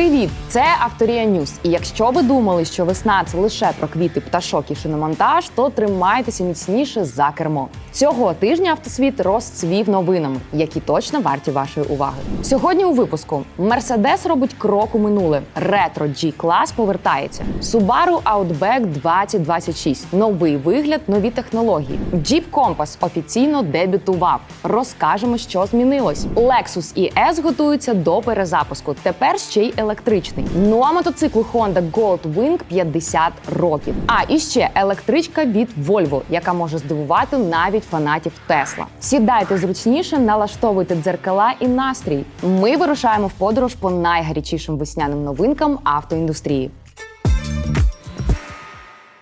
Привіт! Це Авторія Ньюс. І якщо ви думали, що весна це лише про квіти, пташок і шиномонтаж, то тримайтеся міцніше за кермо. Цього тижня автосвіт розцвів новинами, які точно варті вашої уваги. Сьогодні у випуску Mercedes робить крок у минуле. Ретро G-клас повертається. Subaru Outback 2026. Новий вигляд, нові технології. Jeep Compass офіційно дебютував. Розкажемо, що змінилось. Lexus ES готується до перезапуску. Тепер ще й електричний. Ну а мотоциклу Honda Goldwing 50 років. А і ще електричка від Volvo, яка може здивувати навіть фанатів Тесла. Сідайте зручніше, налаштовуйте дзеркала і настрій. Ми вирушаємо в подорож по найгарячішим весняним новинкам автоіндустрії.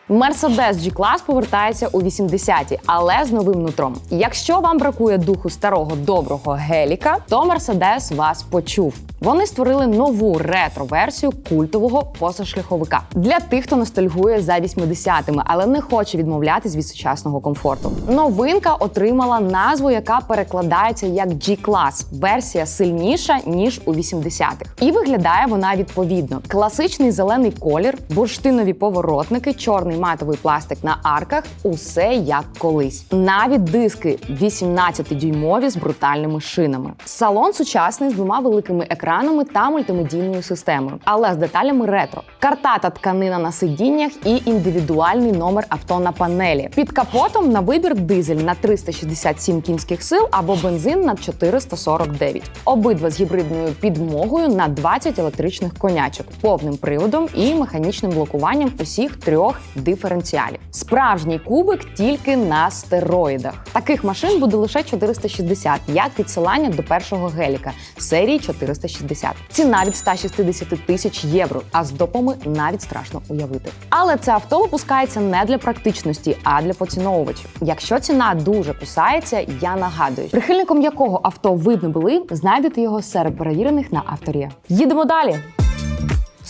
Mercedes G-Class повертається у 80-ті, але з новим нутром. Якщо вам бракує духу старого доброго геліка, то Mercedes вас почув. Вони створили нову ретро-версію культового позашляховика для тих, хто ностальгує за 80-ми, але не хоче відмовлятись від сучасного комфорту. Новинка отримала назву, яка перекладається як G-Class. Версія сильніша ніж у 80-х. І виглядає вона відповідно: класичний зелений колір, бурштинові поворотники, чорний матовий пластик на арках усе як колись. Навіть диски 18-дюймові з брутальними шинами. Салон сучасний з двома великими екранами та мультимедійною системою, але з деталями ретро. Картата тканина на сидіннях і індивідуальний номер авто на панелі. Під капотом на вибір дизель на 367 кінських сил або бензин на 449. Обидва з гібридною підмогою на 20 електричних конячок, повним приводом і механічним блокуванням усіх трьох диференціалів. Справжній кубик тільки на стероїдах. Таких машин буде лише 460, як відсилання до першого геліка серії 460. Ціна від 160 тисяч євро, а з допами навіть страшно уявити. Але це авто випускається не для практичності, а для поціновувачів. Якщо ціна дуже кусається, я нагадую, прихильником якого авто ви б не були, знайдете його серед перевірених на авторі. Їдемо далі.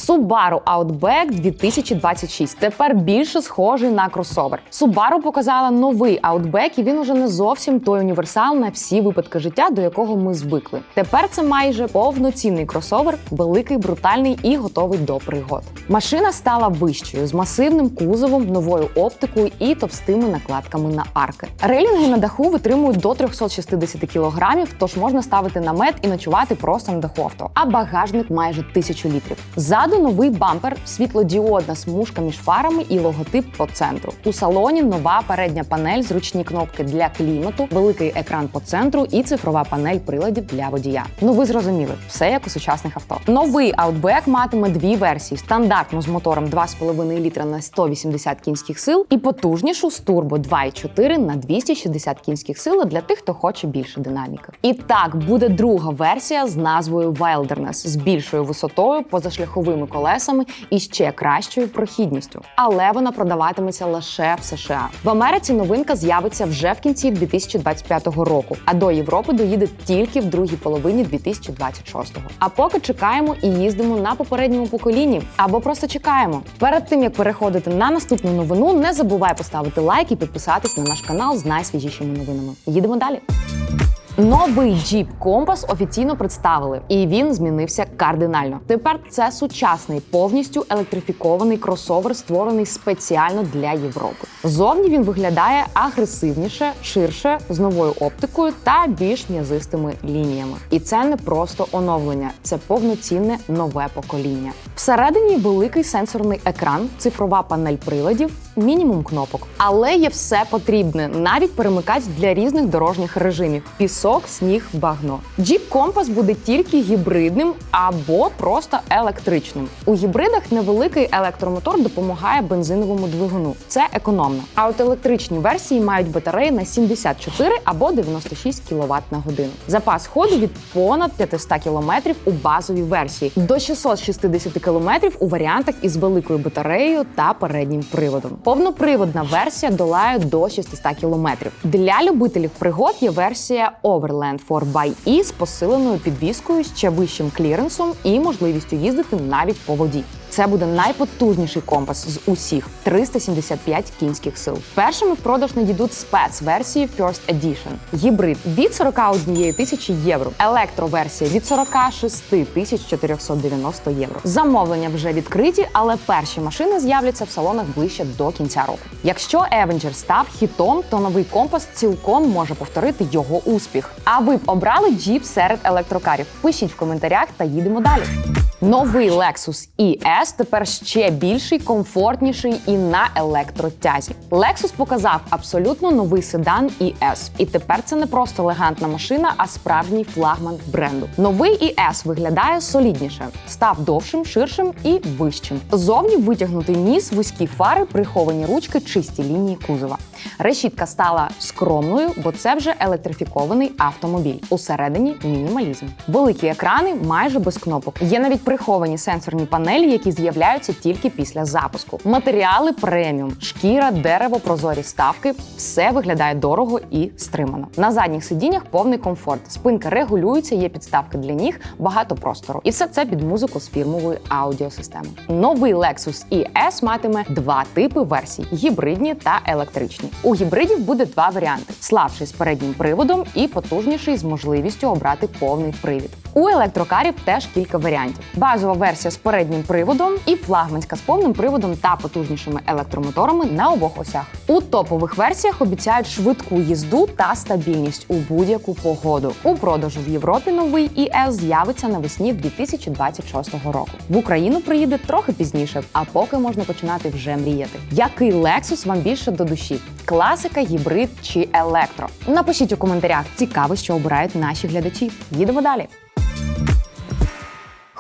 Subaru Outback 2026 тепер більше схожий на кросовер. Subaru показала новий Outback, і він уже не зовсім той універсал на всі випадки життя, до якого ми звикли. Тепер це майже повноцінний кросовер, великий, брутальний і готовий до пригод. Машина стала вищою з масивним кузовом, новою оптикою і товстими накладками на арки. Рейлінги на даху витримують до 360 кілограмів, тож можна ставити намет і ночувати просто на даху авто. А багажник майже тисячу літрів. Ззаду новий бампер, світлодіодна смужка між фарами і логотип по центру. У салоні нова передня панель, зручні кнопки для клімату, великий екран по центру і цифрова панель приладів для водія. Ну ви зрозуміли, все як у сучасних авто. Новий Outback матиме дві версії: стандартну з мотором 2,5 літра на 180 кінських сил і потужнішу з турбо 2,4 на 260 кінських сил для тих, хто хоче більше динаміки. І так буде друга версія з назвою Wilderness з більшою висотою, позашляховими колесами і ще кращою прохідністю. Але вона продаватиметься лише в США. В Америці новинка з'явиться вже в кінці 2025 року, а до Європи доїде тільки в другій половині 2026-го. А поки чекаємо і їздимо на попередньому поколінні або просто чекаємо. Перед тим як переходити на наступну новину, не забувай поставити лайк і підписатись на наш канал з найсвіжішими новинами. Їдемо далі. Новий Jeep Compass офіційно представили, і він змінився кардинально. Тепер це сучасний, повністю електрифікований кросовер, створений спеціально для Європи. Зовні він виглядає агресивніше, ширше, з новою оптикою та більш м'язистими лініями. І це не просто оновлення, це повноцінне нове покоління. Всередині великий сенсорний екран, цифрова панель приладів, мінімум кнопок. Але є все потрібне, навіть перемикач для різних дорожніх режимів: пісок, сніг, багно. Jeep Compass буде тільки гібридним або просто електричним. У гібридах невеликий електромотор допомагає бензиновому двигуну. Це економно. А от електричні версії мають батареї на 74 або 96 кВт на годину. Запас ходу від понад 500 км у базовій версії до 660 км у варіантах із великою батареєю та переднім приводом. Повноприводна версія долає до 600 км. Для любителів пригод є версія Overland 4xE з посиленою підвіскою, ще вищим кліренсом і можливістю їздити навіть по воді. Це буде найпотужніший компас з усіх 375 кінських сил. Першими в продаж надійдуть спецверсії First Edition. Гібрид від 41 тисячі євро, електроверсія від 46 тисяч 490 євро. Замовлення вже відкриті, але перші машини з'являться в салонах ближче до кінця року. Якщо Avenger став хітом, то новий компас цілком може повторити його успіх. А ви б обрали джіп серед електрокарів? Пишіть в коментарях та їдемо далі. Новий Lexus ES тепер ще більший, комфортніший і на електротязі. Lexus показав абсолютно новий седан ES. І тепер це не просто елегантна машина, а справжній флагман бренду. Новий ES виглядає солідніше, став довшим, ширшим і вищим. Зовні витягнутий ніс, вузькі фари, приховані ручки, чисті лінії кузова. Решітка стала скромною, бо це вже електрифікований автомобіль. Усередині мінімалізм. Великі екрани майже без кнопок. Є навіть приховані сенсорні панелі, які з'являються тільки після запуску. Матеріали преміум, шкіра, дерево, прозорі ставки все виглядає дорого і стримано. На задніх сидіннях повний комфорт. Спинка регулюється, є підставки для ніг, багато простору. І все це під музику з фірмової аудіосистеми. Новий Lexus ES матиме два типи версій: гібридні та електричні. У гібридів буде два варіанти: слабший з переднім приводом і потужніший з можливістю обрати повний привід. У електрокарів теж кілька варіантів: базова версія з переднім приводом і флагманська з повним приводом та потужнішими електромоторами на обох осях. У топових версіях обіцяють швидку їзду та стабільність у будь-яку погоду. У продажу в Європі новий ІС з'явиться навесні 2026 року. В Україну приїде трохи пізніше, а поки можна починати вже мріяти. Який Lexus вам більше до душі? Класика, гібрид чи електро? Напишіть у коментарях. Цікаво, що обирають наші глядачі. Їдемо далі.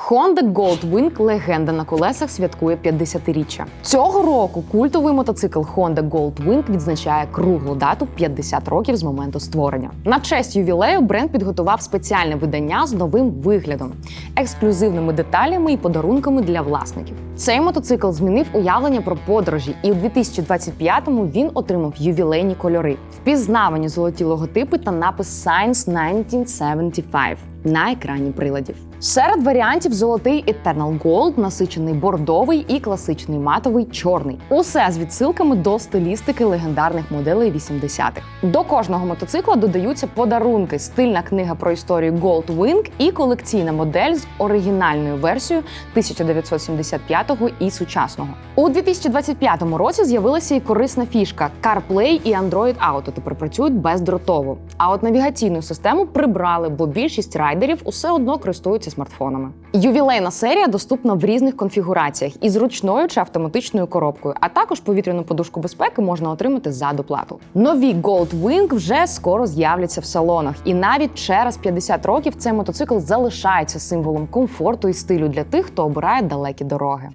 Honda Goldwing легенда на колесах святкує 50-річчя. Цього року культовий мотоцикл Honda Goldwing відзначає круглу дату 50 років з моменту створення. На честь ювілею бренд підготував спеціальне видання з новим виглядом, ексклюзивними деталями і подарунками для власників. Цей мотоцикл змінив уявлення про подорожі, і у 2025-му він отримав ювілейні кольори, впізнавані золоті логотипи та напис Science 1975 на екрані приладів. Серед варіантів золотий Eternal Gold, насичений бордовий і класичний матовий чорний. Усе з відсилками до стилістики легендарних моделей 80-х. До кожного мотоцикла додаються подарунки, стильна книга про історію Gold Wing і колекційна модель з оригінальною версією 1975-го і сучасного. У 2025 році з'явилася і корисна фішка CarPlay і Android Auto тепер працюють бездротово. А от навігаційну систему прибрали, бо більшість райдерів усе одно користуються смартфонами. Ювілейна серія доступна в різних конфігураціях із ручною чи автоматичною коробкою, а також повітряну подушку безпеки можна отримати за доплату. Нові Gold Wing вже скоро з'являться в салонах, і навіть через 50 років цей мотоцикл залишається символом комфорту і стилю для тих, хто обирає далекі дороги.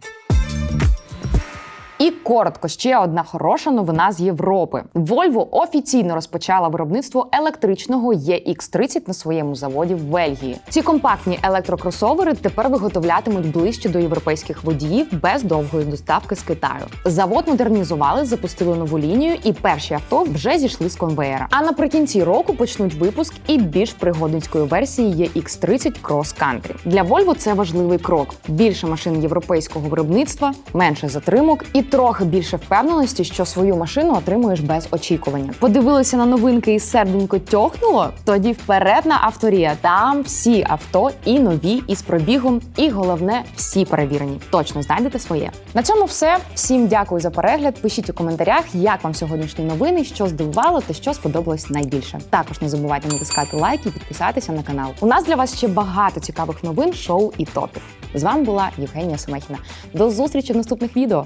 І коротко ще одна хороша новина з Європи. Volvo офіційно розпочала виробництво електричного EX30 на своєму заводі в Бельгії. Ці компактні електрокросовери тепер виготовлятимуть ближче до європейських водіїв без довгої доставки з Китаю. Завод модернізували, запустили нову лінію, і перші авто вже зійшли з конвеєра. А наприкінці року почнуть випуск і більш пригодницької версії EX30 Cross Country. Для Volvo це важливий крок: більше машин європейського виробництва, менше затримок і трохи більше впевненості, що свою машину отримуєш без очікування. Подивилися на новинки і серденько тьохнуло? Тоді вперед на авторія. Там всі авто і нові, і з пробігом, і головне, всі перевірені. Точно знайдете своє. На цьому все. Всім дякую за перегляд. Пишіть у коментарях, як вам сьогоднішні новини, що здивувало та що сподобалось найбільше. Також не забувайте натискати лайк і підписатися на канал. У нас для вас ще багато цікавих новин, шоу і топів. З вами була Євгенія Семехіна. До зустрічі в наступних відео.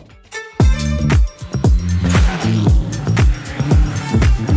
Thank you.